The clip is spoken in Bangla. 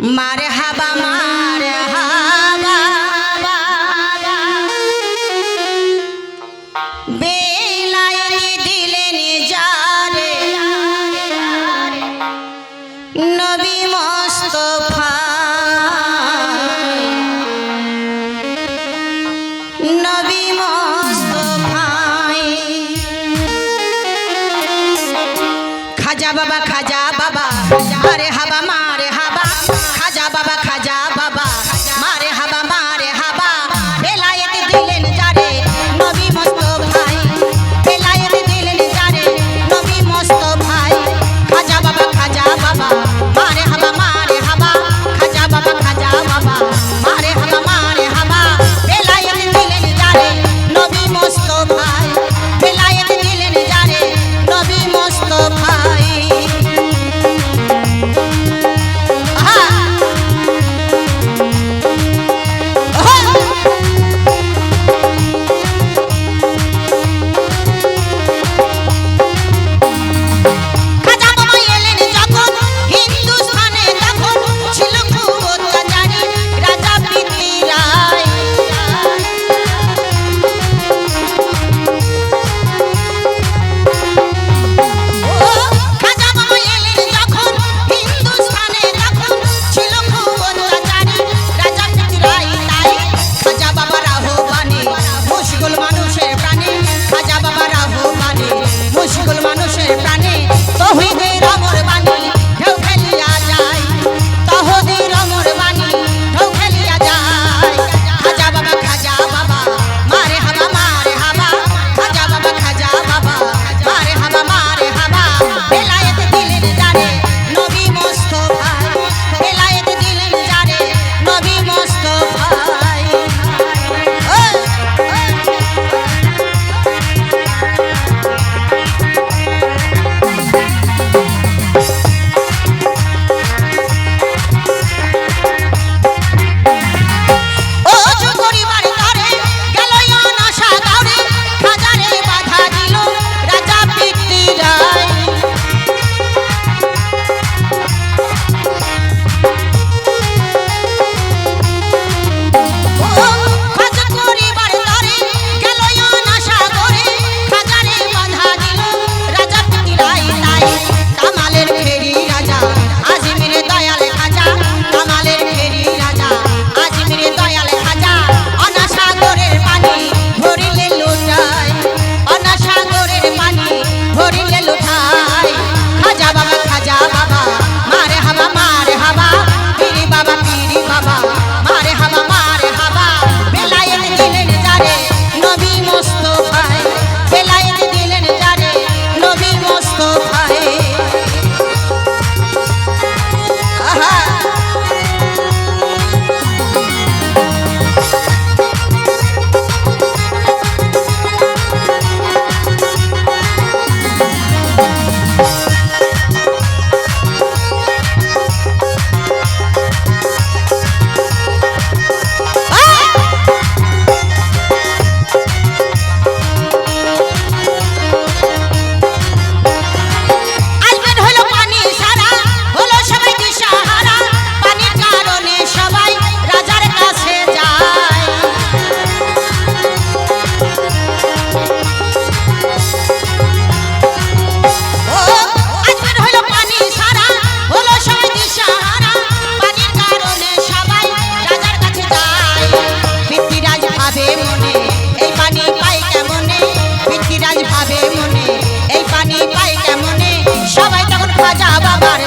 মারে হাবা মারে হাবা বেলায়েতি দিলেন যারে। নবী মোস্তফা। খাজা বাবা খাজা পাবে মনে এই পানি পাই কেমনে সবাই তখন খাজা বাবার